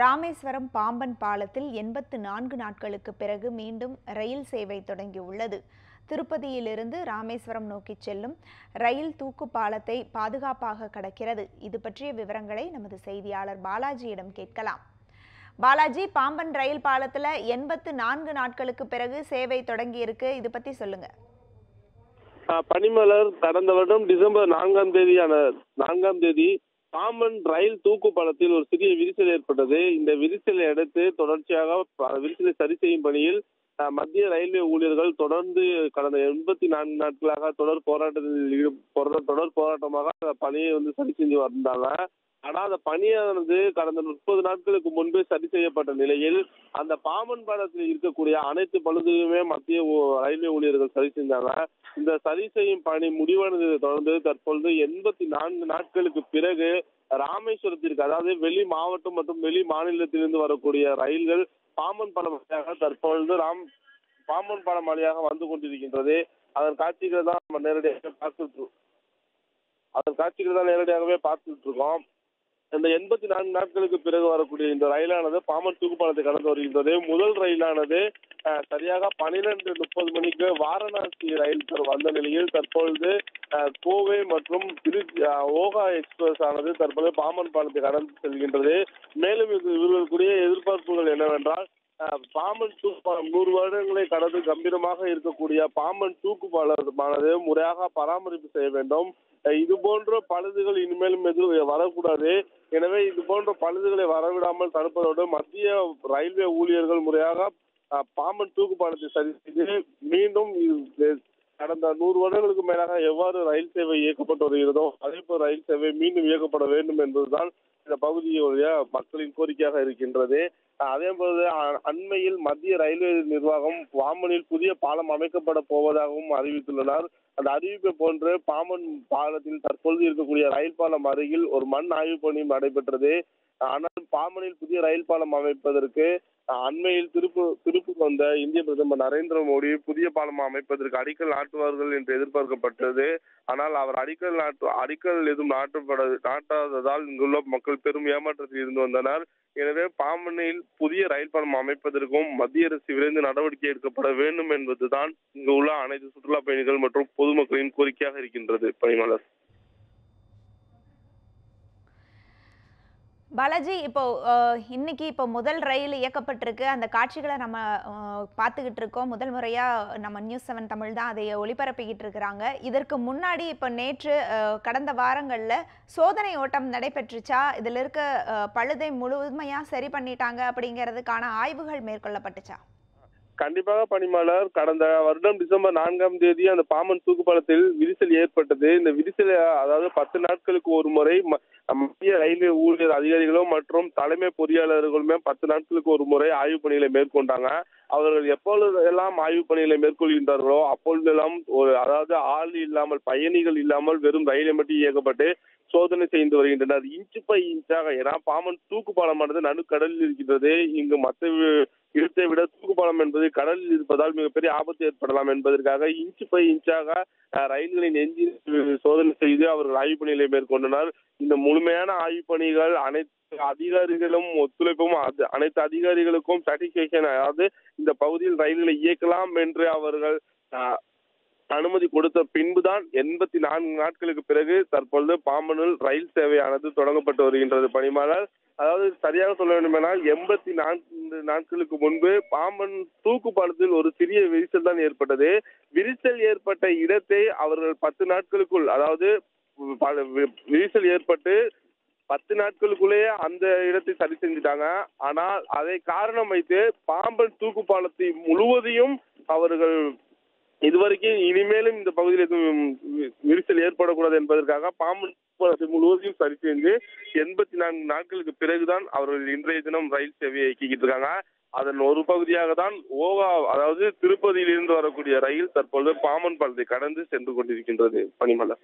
ராமேஸ்வரம் பாம்பன் பாலத்தில் எண்பத்து நான்கு நாட்களுக்கு பிறகு மீண்டும் ரயில் சேவை தொடங்கியுள்ளது. திருப்பதியிலிருந்து ராமேஸ்வரம் நோக்கி செல்லும் ரயில் தூக்கு பாலத்தை பாதுகாப்பாக கடக்கிறது. இது பற்றிய விவரங்களை நமது செய்தியாளர் பாலாஜியிடம் கேட்கலாம். பாலாஜி பாம்பன் ரயில் பாலத்தில் எண்பத்து நான்கு நாட்களுக்கு பிறகு சேவை தொடங்கி இருக்கு இது பத்தி சொல்லுங்க. பனிமலர் கடந்த வருடம் டிசம்பர் நான்காம் தேதியான நான்காம் தேதி பாம்பன் ரயில் தூக்கு பாலத்தில் ஒரு சிறிய விரிசல் ஏற்பட்டது. இந்த விரிசலை அடுத்து தொடர்ச்சியாக விரிசலை சரி செய்யும் பணியில் ஆஹ் மத்திய ரயில்வே ஊழியர்கள் தொடர்ந்து கடந்த எண்பத்தி நான்கு நாட்களாக தொடர் போராட்டத்தில் போரா- தொடர் போராட்டமாக அந்த பணியை வந்து சரி செஞ்சு வந்தாங்க. ஆனா அந்த பணியானது கடந்த முப்பது நாட்களுக்கு முன்பே சரி செய்யப்பட்ட நிலையில் அந்த பாம்பன் பாலத்தில் இருக்கக்கூடிய அனைத்து பழுதுகளுமே மத்திய ஊ- ரயில்வே ஊழியர்கள் சரி செஞ்சாங்க. இந்த சரி செய்யும் பணி முடிவானதை தொடர்ந்து தற்பொழுது எண்பத்தி நான்கு நாட்களுக்கு பிறகு ராமேஸ்வரத்திற்கு அதாவது வெளி மாவட்டம் மற்றும் வெளி மாநிலத்திலிருந்து வரக்கூடிய ரயில்கள் பாம்பன் பாலம் வழியாக தற்பொழுது ராம் பாம்பன் பாலம் வழியாக வந்து கொண்டிருக்கின்றது. அதன் காட்சிகளை தான் நம்ம நேரடியாக பார்த்துட்டு அதன் காட்சிகள் தான் நேரடியாகவே பார்த்துட்டு இருக்கோம். இந்த எண்பத்தி நான்கு நாட்களுக்கு பிறகு வரக்கூடிய இந்த ரயிலானது பாமன் தூக்குப்பாலத்தை கடந்து வருகின்றது. முதல் ரயிலானது சரியாக பனிரெண்டு முப்பது மணிக்கு வாரணாசி ரயில் வந்த நிலையில் தற்பொழுது கோவை மற்றும் ஓகா எக்ஸ்பிரஸ் ஆனது தற்போது பாமன் பாலத்தை கடந்து செல்கின்றது. மேலும் இது இவர்களுக்குரிய எதிர்பார்ப்புகள் என்னவென்றால் பாம்பன் தூக்கு நூறு வருடங்களை கடந்து கம்பீரமாக இருக்கக்கூடிய பாம்பன் தூக்கு பாலமானது முறையாக பராமரிப்பு செய்ய வேண்டும். இது போன்ற பழுதுகள் இனிமேலும் எதுவும் வரக்கூடாது. எனவே இது போன்ற பழுதுகளை வரவிடாமல் தடுப்பதோடு மத்திய ரயில்வே ஊழியர்கள் முறையாக பாம்பன் தூக்கு பாலத்தை சரி செய்து மீண்டும் கடந்த நூறு வருடங்களுக்கு மேலாக எவ்வாறு ரயில் சேவை இயக்கப்பட்டு வருகிறதோ அதே போல் ரயில் சேவை மீண்டும் இயக்கப்பட வேண்டும் என்பதுதான் இந்த பகுதியுடைய மக்களின் கோரிக்கையாக இருக்கின்றது. அதே போல அண்மையில் மத்திய ரயில்வே நிர்வாகம் பாம்பனில் புதிய பாலம் அமைக்கப்பட போவதாகவும் அறிவித்துள்ளனர். அந்த அறிவிப்பை போன்று பாம்பன் பாலத்தில் தற்பொழுது இருக்கக்கூடிய ரயில் பாலம் அருகில் ஒரு மண் ஆய்வு பணி நடைபெற்றது. ஆனால் பாம்பனில் புதிய ரயில் பாலம் அமைப்பதற்கு அண்மையில் திருப்பு திருப்பு வந்த இந்திய பிரதமர் நரேந்திர மோடி புதிய பாலம் அமைப்பதற்கு அடிக்கல் நாட்டுவார்கள் என்று எதிர்பார்க்கப்பட்டது. ஆனால் அவர் அடிக்கல் நாட்டு அடிக்கல் எதுவும் நாட்டப்பட நாட்டாததால் இங்குள்ள மக்கள் பெரும் ஏமாற்றத்தில் இருந்து வந்தனர். எனவே பாம்பனில் புதிய ரயில் பாலம் அமைப்பதற்கும் மத்திய அரசு விரைந்து நடவடிக்கை எடுக்கப்பட வேண்டும் என்பதுதான் இங்கு உள்ள அனைத்து சுற்றுலா பயணிகள் மற்றும் பொதுமக்களின் கோரிக்கையாக இருக்கின்றது. பணிமலர் பாலாஜி இப்போ இன்னைக்கு இப்போ முதல் ரயில் இயக்கப்பட்டிருக்கு. அந்த காட்சிகளை நம்ம பார்த்துக்கிட்டு இருக்கோம். முதல் முறையாக நம்ம நியூஸ் செவன் தமிழ் தான் அதை ஒளிபரப்பிக்கிட்டு இருக்கிறாங்க. இதற்கு முன்னாடி இப்போ நேற்று கடந்த வாரங்களில் சோதனை ஓட்டம் நடைபெற்றுச்சா? இதில் இருக்க பழுதை முழுமையாக சரி பண்ணிட்டாங்க அப்படிங்கிறதுக்கான ஆய்வுகள் மேற்கொள்ளப்பட்டுச்சா? கண்டிப்பாக பனிமலர் கடந்த வருடம் டிசம்பர் நான்காம் தேதி அந்த பாமன் தூக்குப்பாலத்தில் விரிசல் ஏற்பட்டது. இந்த விரிசல் அதாவது பத்து நாட்களுக்கு ஒரு முறை ம- மத்திய ரயில்வே ஊழியர் அதிகாரிகளும் மற்றும் தலைமை பொறியாளர்களுமே பத்து நாட்களுக்கு ஒரு முறை ஆய்வு பணிகளை மேற்கொண்டாங்க. அவர்கள் எப்பொழுது எல்லாம் ஆய்வு பணிகளை மேற்கொள்கின்றார்களோ அப்பொழுதெல்லாம் ஒரு அதாவது ஆள் இல்லாமல் பயணிகள் இல்லாமல் வெறும் ரயிலை மட்டும் இயக்கப்பட்டு சோதனை செய்து வருகின்றனர். இன்ச்சு பை இன்ச்சாக ஏன்னா பாம்பன் தூக்கு பாலமானது நடுக்கடலில் இருக்கின்றது. இங்கு மற்ற இடத்தை விட தூக்கு பாலம் என்பது கடலில் இருப்பதால் மிகப்பெரிய ஆபத்து ஏற்படலாம் என்பதற்காக இன்ச்சு பை இன்ச்சாக அஹ், ரயில்களின் எஞ்சின் சோதனை செய்து அவர்கள் ஆய்வு பணிகளை மேற்கொண்டனர். இந்த முழுமையான ஆய்வு பணிகள் அனைத்து அதிகாரிகளும் ஒத்துழைப்பும் அனைத்து அதிகாரிகளுக்கும் சாட்டிஸ்பேக்ஷன் அதாவது இந்த பகுதியில் ரயில்களை இயக்கலாம் என்று அவர்கள் அஹ், அனுமதி கொடுத்த பின்புதான் எண்பத்தி நான்கு நாட்களுக்கு பிறகு தற்பொழுது பாம்பனில் ரயில் சேவையானது தொடங்கப்பட்டு வருகின்றது பணிமாளர் அதாவது சரியாக சொல்ல வேண்டுமென்றால் எண்பத்தி நான்கு நாட்களுக்கு முன்பு பாம்பன் தூக்கு பாலத்தில் ஒரு சிறிய விரிசல் தான் ஏற்பட்டது. விரிசல் ஏற்பட்ட இடத்தை அவர்கள் பத்து நாட்களுக்குள் அதாவது பல- வி- விரிசல் ஏற்பட்டு பத்து நாட்களுக்குள்ளேயே அந்த இடத்தை சரி செஞ்சுட்டாங்க. ஆனால் அதை காரணம் வைத்து பாம்பன் தூக்கு பாலத்தை முழுவதையும் அவர்கள் இதுவரைக்கும் இனிமேலும் இந்த பகுதியில் எதுவும் விரிசல் ஏற்படக்கூடாது என்பதற்காக பாம்பன் முழுவதையும் சரி செய்து எண்பத்தி நான்கு நாட்களுக்கு பிறகுதான் அவர்கள் இன்றைய தினம் ரயில் சேவையை இயக்கிக்கிட்டு இருக்காங்க. அதன் ஒரு பகுதியாக தான் ஓவா அதாவது திருப்பதியிலிருந்து வரக்கூடிய ரயில் தற்பொழுது பாம்பன் பாலத்தை கடந்து சென்று கொண்டிருக்கின்றது பனிமலர்